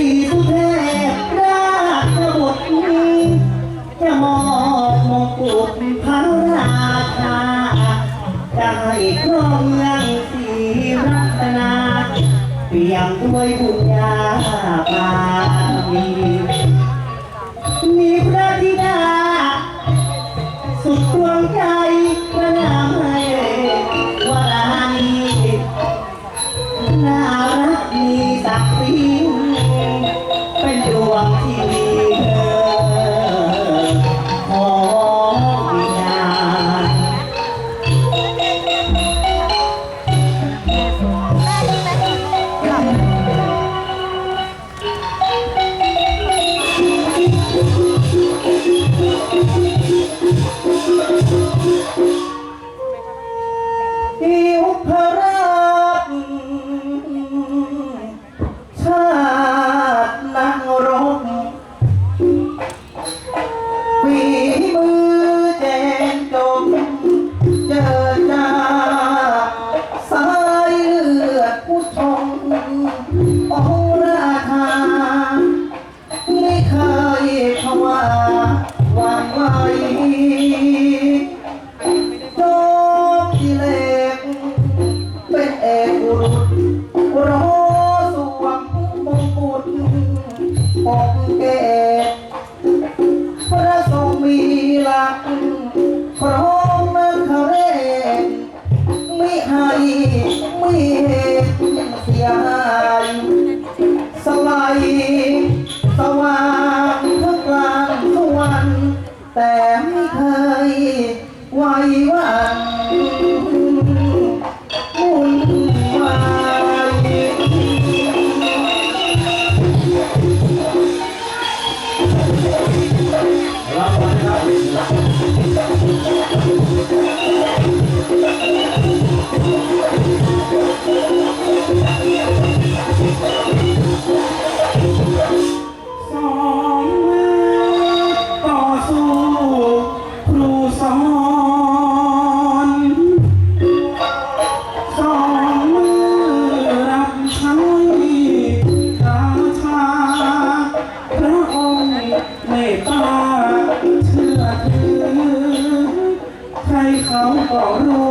สีสุเทพราบุตรจะมอบมงกุฎพระราชาได้องเมืองสีรัตนาเปี่ยมด้วยบุญญาบารีมีพระธิดา สุดดวงใจพระนามวานีน่ารักมีศักดิ์ ไหว เ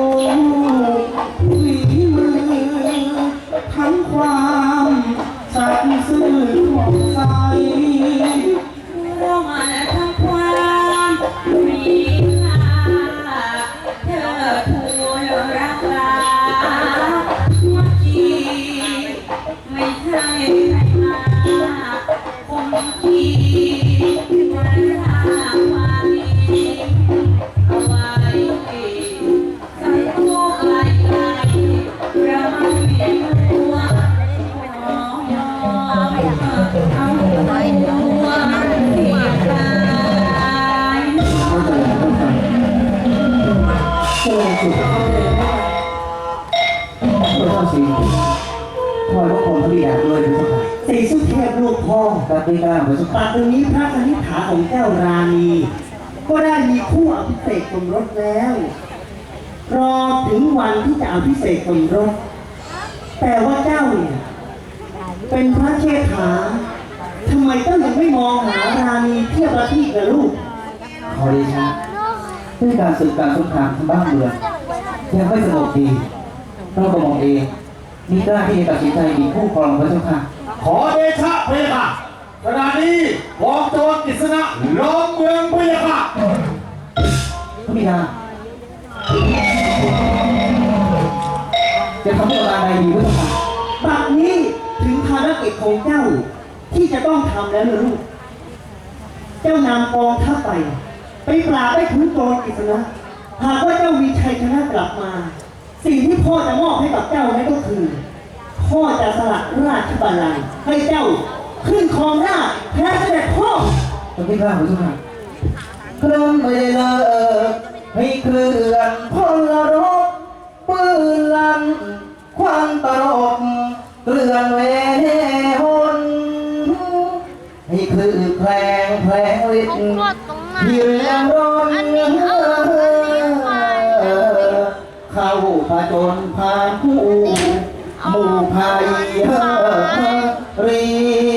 สีสุเทพลูกพ่อรับได้บ้าพระเจ้าค่ะปัจจุบันนี้พระคณิษฐาของเจ้าราณี ก็ได้มีคู่อภิเษกสมรสแล้ว รอถึงวันที่จะอภิเษกสมรส แต่ว่าเจ้าเนี่ยเป็นพระเชษฐาทำไมเจ้ายังไม่มองหาราณีเทียบประทีปกับลูกขอเดชะด้วยการสืบการสงครามทั้งบ้านเมืองยังไม่สงบดีเราก็มองเองมีกล้าที่จะตัดสินใจมีคู่ครองพระเจ้าค่ะ ขอเดชะพยาค่ะขณะนี้กองโจรกฤษณะล้อมเมืองพยาค่ะพระบิดาจะทำให้เราใดดีพระเจ้าค่ะบัดนี้ถึงภารกิจของเจ้าที่จะต้องทำแล้วนะลูก เจ้านำกองทัพไป ไปปราบได้ทุนโจรกิษณะหากว่าเจ้ามีชัยชนะกลับมา สิ่งที่พ่อจะมอบให้กับเจ้านั่นก็ ละราชบัลลังก์ให้เจ้าขึ้นครองราชย์แทนเสด็จพ่อทำได้บ้างพระเจ้าค่ะเครื่องไม่ได้เลิกให้เคลื่อนพลรบปืนลันควันตลบเกลื่อนเวหนให้คลื่นแพลงแพลงฤทธิ์กดตรงไหน ที่เรียงร้อนอันนี้เอาอันนี้ไป เข้าผจญผ่านผู้ หมู่ภัยรี